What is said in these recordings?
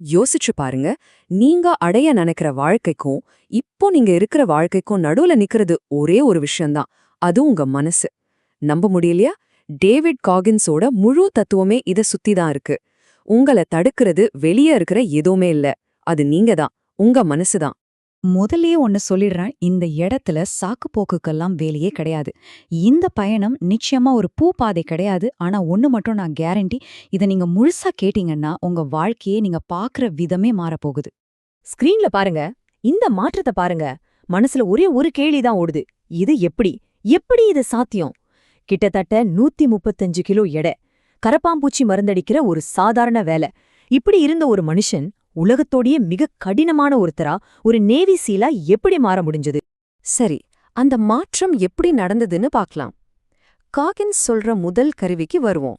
யோசிச்சு பாருங்க. நீங்க அடைய நினைக்கிற வாழ்க்கைக்கும் இப்போ நீங்க இருக்கிற வாழ்க்கைக்கும் நடுவுல நிக்கிறது ஒரே ஒரு விஷயம்தான். அது உங்க மனசு. நம்ப முடியலையா? டேவிட் காகின்ஸோட முழு தத்துவமே இத சுத்தி தான் இருக்கு. உங்கள தடுக்கிறது வெளியே இருக்கிற எதுவுமே இல்ல. அது நீங்க தான் உங்க மனசுதான். முதல்லயே ஒன்று சொல்லிடுறேன். இந்த இடத்துல சாக்கு போக்குக்கெல்லாம் வேலையே கிடையாது. இந்த பயணம் நிச்சயமா ஒரு பூ பாதை கிடையாது. ஆனா ஒன்னு மட்டும் நான் கேரண்டி இதை நீங்க முழுசா கேட்டீங்கன்னா உங்க வாழ்க்கையே நீங்க பாக்குற விதமே மாறப்போகுது. ஸ்கிரீன்ல பாருங்க. இந்த மாற்றத்தை பாருங்க. மனசுல ஒரே ஒரு கேள்விதான் ஓடுது. இது எப்படி? எப்படி இது சாத்தியம்? கிட்டத்தட்ட நூத்தி முப்பத்தஞ்சு கிலோ எடை. கரப்பாம்பூச்சி மருந்தடிக்கிற ஒரு சாதாரண வேலை. இப்படி இருந்த ஒரு மனுஷன் உலகத்தோடயே மிக கடினமான ஒருத்தரா ஒரு நேவி சீலா எப்படி மாற முடிஞ்சது? சரி அந்த மாற்றம் எப்படி நடந்ததுன்னு பார்க்கலாம். காகின்ஸ் சொல்ற முதல் கருவிக்கு வருவோம்.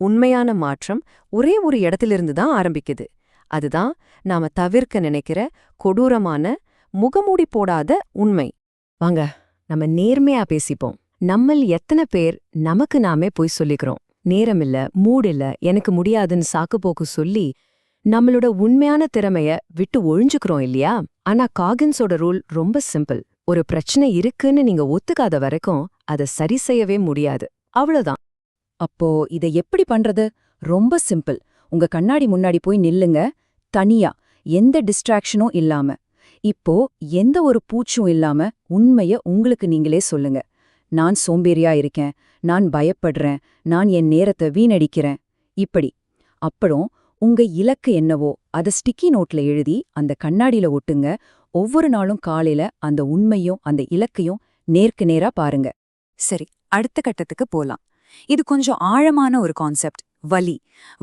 உண்மையான மாற்றம் ஒரே ஒரு இடத்திலிருந்து தான் ஆரம்பிக்குது. அதுதான் நாம தவிர்க்க நினைக்கிற கொடூரமான முகமூடி போடாத உண்மை. வாங்க நம்ம நேர்மையா பேசிப்போம். நம்மள் எத்தனை பேர் நமக்கு நாமே போய் சொல்லிக்கிறோம். நேரமில்ல மூடில்ல எனக்கு முடியாதுன்னு சாக்குப்போக்கு சொல்லி நம்மளோட உண்மையான திறமைய விட்டு ஒழிஞ்சுக்கிறோம் இல்லையா? ஆனா காகின்ஸோட ரூல் ரொம்ப சிம்பிள். ஒரு பிரச்சனை இருக்குன்னு நீங்க ஒத்துக்காத வரைக்கும் அதை சரி செய்யவே முடியாது. அவ்வளவுதான். அப்போ இதை எப்படி பண்றது? ரொம்ப சிம்பிள். உங்க கண்ணாடி முன்னாடி போய் நில்லுங்க. தனியா. எந்த டிஸ்ட்ராக்ஷனும் இல்லாம. இப்போ எந்த ஒரு பூச்சும் இல்லாம உண்மைய உங்களுக்கு நீங்களே சொல்லுங்க. நான் சோம்பேறியா இருக்கேன். நான் பயப்படுறேன். நான் என் நேரத்தை வீணடிக்கிறேன். இப்படி. அப்புறம் உங்க இலக்கு என்னவோ அத ஸ்டிக்கி நோட்ல எழுதி அந்த கண்ணாடியில ஒட்டுங்க. ஒவ்வொரு நாளும் காலையில அந்த உண்மையும் அந்த இலக்கையும் நேருக்கு நேரா பாருங்க. சரி அடுத்த கட்டத்துக்கு போலாம். இது கொஞ்சம் ஆழமான ஒரு கான்செப்ட் வலி.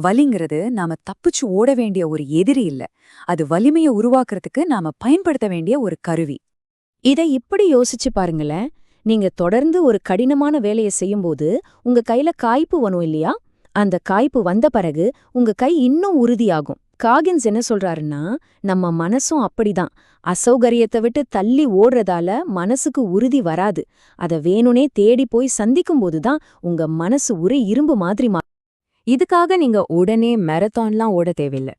வலிங்கிறது நாம தப்பிச்சு ஓட வேண்டிய ஒரு எதிரி இல்ல. அது வலிமையை உருவாக்குறதுக்கு நாம பயன்படுத்த வேண்டிய ஒரு கருவி. இதை இப்படி யோசிச்சு பாருங்களேன். நீங்க தொடர்ந்து ஒரு கடினமான வேலையை செய்யும்போது உங்க கையில காய்ப்பு வரும் இல்லையா? அந்த காய்ப்பு வந்த பிறகு உங்க கை இன்னும் உறுதியாகும். காகின்ஸ் என்ன சொல்றாருன்னா நம்ம மனசும் அப்படிதான். அசௌகரியத்தை விட்டு தள்ளி ஓடுறதால மனசுக்கு உறுதி வராது. அத வேணுனே தேடி போய் சந்திக்கும்போது தான் உங்க மனசு ஒரு இரும்பு மாதிரி மா இதுக்காக நீங்க உடனே மேரத்தான்லாம் ஓட தேவையில்ல.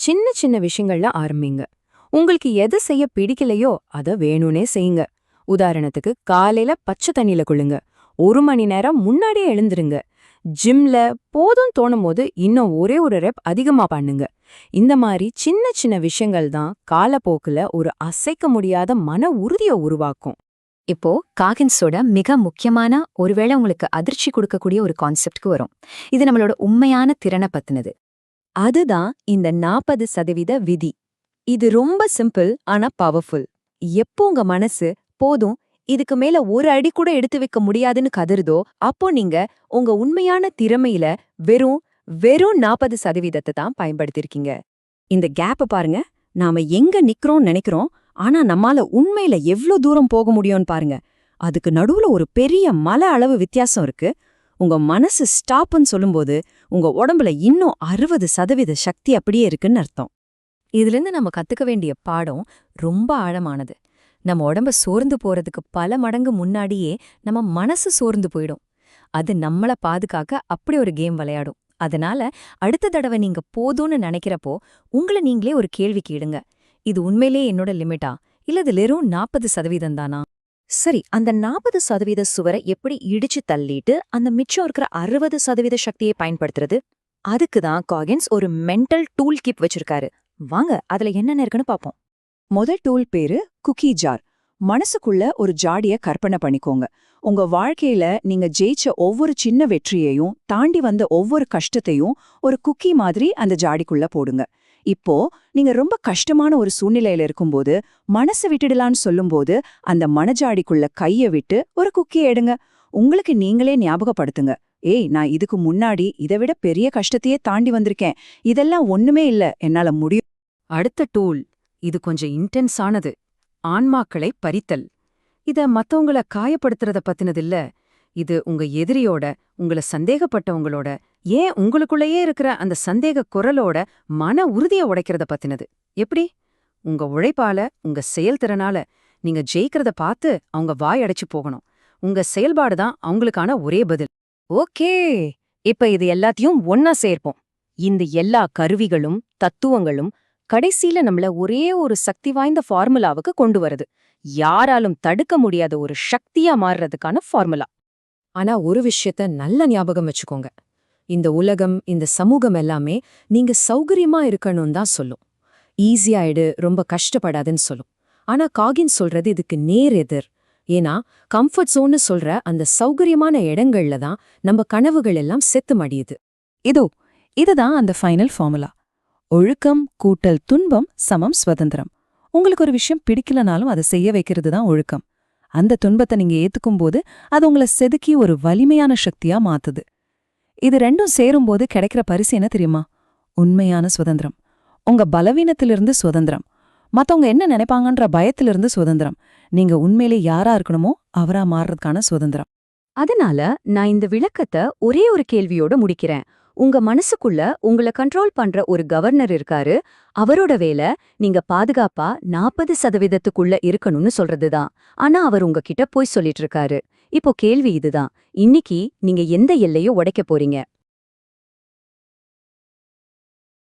சின்ன சின்ன விஷயங்கள்ல ஆரம்பிங்க. உங்களுக்கு எது செய்ய பிடிக்கலையோ அத வேணும்னே செய்யுங்க. உதாரணத்துக்கு காலையில பச்சை தண்ணியில குளுங்க. ஒரு மணி நேரம் முன்னாடியே எழுந்துருங்க. ஜிம்ல போதும் தோணும் போது இன்னும் ஒரே ஒரு ரெப் அதிகமா பண்ணுங்க. இந்த மாதிரி சின்ன சின்ன விஷயங்கள் தான் காலப்போக்குல ஒரு அசைக்க முடியாத மன உறுதியை உருவாக்கும். இப்போ காகின்ஸோட மிக முக்கியமான ஒருவேளை உங்களுக்கு அதிர்ச்சி கொடுக்கக்கூடிய ஒரு கான்செப்ட்க்கு வரும். இது நம்மளோட உண்மையான திறனை பத்தினது. அதுதான் இந்த நாற்பது சதவீத விதி. இது ரொம்ப சிம்பிள் ஆனா பவர்ஃபுல் எப்போ உங்க மனசு போதும் இதுக்கு மேல ஒரு அடி கூட எடுத்து வைக்க முடியாதுன்னு கதறுதோ அப்போ நீங்க உங்க உண்மையான திறமையில வெறும் வெறும் நாற்பது சதவீதத்தை தான் பயன்படுத்திருக்கீங்க. இந்த கேப்ப பாருங்க. நாம எங்க நிக்கிறோம் நினைக்கிறோம். ஆனா நம்மால உண்மையில எவ்ளோ தூரம் போக முடியும்னு பாருங்க. அதுக்கு நடுவுல ஒரு பெரிய மலை அளவு வித்தியாசம் இருக்கு. உங்க மனசு ஸ்டாப்னு சொல்லும்போது உங்க உடம்புல இன்னும் அறுபது சதவீத சக்தி அப்படியே இருக்குன்னு அர்த்தம். இதிலிருந்து நம்ம கத்துக்க வேண்டிய பாடம் ரொம்ப ஆழமானது. நம்ம உடம்ப சோர்ந்து போறதுக்கு பல மடங்கு முன்னாடியே நம்ம மனசு சோர்ந்து போயிடும். அது நம்மள பாதுகாக்க அப்படி ஒரு கேம் விளையாடும். அதனால அடுத்த தடவை நீங்க போதும்னு நினைக்கிறப்போ உங்களை நீங்களே ஒரு கேள்வி கேடுங்க இது உண்மையிலே என்னோட லிமிட்டா? இல்ல இது வெறும் நாற்பது சதவீதம் தானா? சரி அந்த நாற்பது சதவீத சுவரை எப்படி இடிச்சு தள்ளிட்டு அந்த மிச்சம் இருக்கிற அறுபது சதவீத சக்தியை பயன்படுத்துறது? அதுக்கு தான் காகின்ஸ் ஒரு மென்டல் டூல் கிப் வச்சிருக்காரு. வாங்க அதுல என்னென்ன இருக்குன்னு பாப்போம் முதல் டூல் பேரு குக்கி ஜார். மனசுக்குள்ள ஒரு ஜாடிய கற்பனை பண்ணிக்கோங்க. உங்க வாழ்க்கையில நீங்க ஜெயிச்ச ஒவ்வொரு சின்ன வெற்றியையும் தாண்டி வந்த ஒவ்வொரு கஷ்டத்தையும் ஒரு குக்கி மாதிரி அந்த ஜாடிக்குள்ள போடுங்க. இப்போ நீங்க ரொம்ப கஷ்டமான ஒரு சூழ்நிலையில இருக்கும்போது மனசு விட்டுடலான்னு சொல்லும்போது அந்த மனஜாடிக்குள்ள கைய விட்டு ஒரு குக்கி எடுங்க. உங்களுக்கு நீங்களே ஞாபகப்படுத்துங்க. ஏய் நான் இதுக்கு முன்னாடி இதை விட பெரிய கஷ்டத்தையே தாண்டி வந்திருக்கேன். இதெல்லாம் ஒண்ணுமே இல்ல. என்னால முடியும். அடுத்த டூல். இது கொஞ்சம் இன்டென்ஸானது. ஆன்மாக்களை பறித்தல். இத மத்தவங்கள காயப்படுத்துறத பத்தினதில்ல. இது உங்க எதிரியோட உங்கள சந்தேகப்பட்டவங்களோட ஏன் உங்களுக்குள்ளேயே இருக்கிற அந்த சந்தேக குரலோட மன உறுதிய உடைக்கிறத பத்தினது. எப்படி? உங்க உழைப்பால உங்க செயல்திறனால நீங்க ஜெயிக்கிறத பார்த்து அவங்க வாய் அடைச்சு போகணும். உங்க செயல்பாடு தான் அவங்களுக்கான ஒரே பதில். ஓகே. இப்ப இது எல்லாத்தையும் ஒன்னா சேர்ப்போம். இந்த எல்லா கருவிகளும் தத்துவங்களும் கடைசியில நம்மள ஒரே ஒரு சக்தி வாய்ந்த ஃபார்முலாவுக்கு கொண்டு வருது. யாராலும் தடுக்க முடியாத ஒரு சக்தியா மாறுறதுக்கான ஃபார்முலா. ஆனா ஒரு விஷயத்த நல்ல ஞாபகம் வச்சுக்கோங்க. இந்த உலகம் இந்த சமூகம் எல்லாமே நீங்க சௌகரியமா இருக்கணும் தான் சொல்லும். ஈஸியாயிடு ரொம்ப கஷ்டப்படாதுன்னு சொல்லும். ஆனா காகின் சொல்றது இதுக்கு நேர் எதிர். ஏன்னா கம்ஃபர்ட் ஜோன்னு சொல்ற அந்த சௌகரியமான இடங்கள்ல தான் நம்ம கனவுகள் எல்லாம் செத்து மடியுது. இதோ இதுதான் அந்த ஃபைனல் ஃபார்முலா ஒழுக்கம் கூட்டல் துன்பம் சமம் சுதந்திரம். உங்களுக்கு ஒரு விஷயம் பிடிக்கலனாலும் அதை செய்ய வைக்கிறது தான் ஒழுக்கம். அந்த துன்பத்தை நீங்க ஏத்துக்கும் போது அது உங்களை செதுக்கி ஒரு வலிமையான சக்தியா மாத்துது. இது ரெண்டும் சேரும்போது கிடைக்கிற பரிசு என்ன தெரியுமா? உண்மையான சுதந்திரம். உங்க பலவீனத்திலிருந்து சுதந்திரம். மத்தவங்க என்ன நினைப்பாங்கன்ற பயத்திலிருந்து சுதந்திரம். நீங்க உண்மையிலே யாரா இருக்கணுமோ அவரா மாறுறதுக்கான சுதந்திரம். அதனால நான் இந்த விளக்கத்தை ஒரே ஒரு கேள்வியோட முடிக்கிறேன். உங்க மனசுக்குள்ள உங்களை கண்ட்ரோல் பண்ற ஒரு கவர்னர் இருக்காரு. அவரோட வேலை நீங்க பாதுகாப்பா நாற்பது சதவீதத்துக்குள்ள இருக்கணும்னு சொல்றதுதான். ஆனா அவர் உங்ககிட்ட போய் சொல்லிட்டு இருக்காரு. இப்போ கேள்வி இதுதான். இன்னைக்கு நீங்க எந்த எல்லையோ உடைக்க போறீங்க?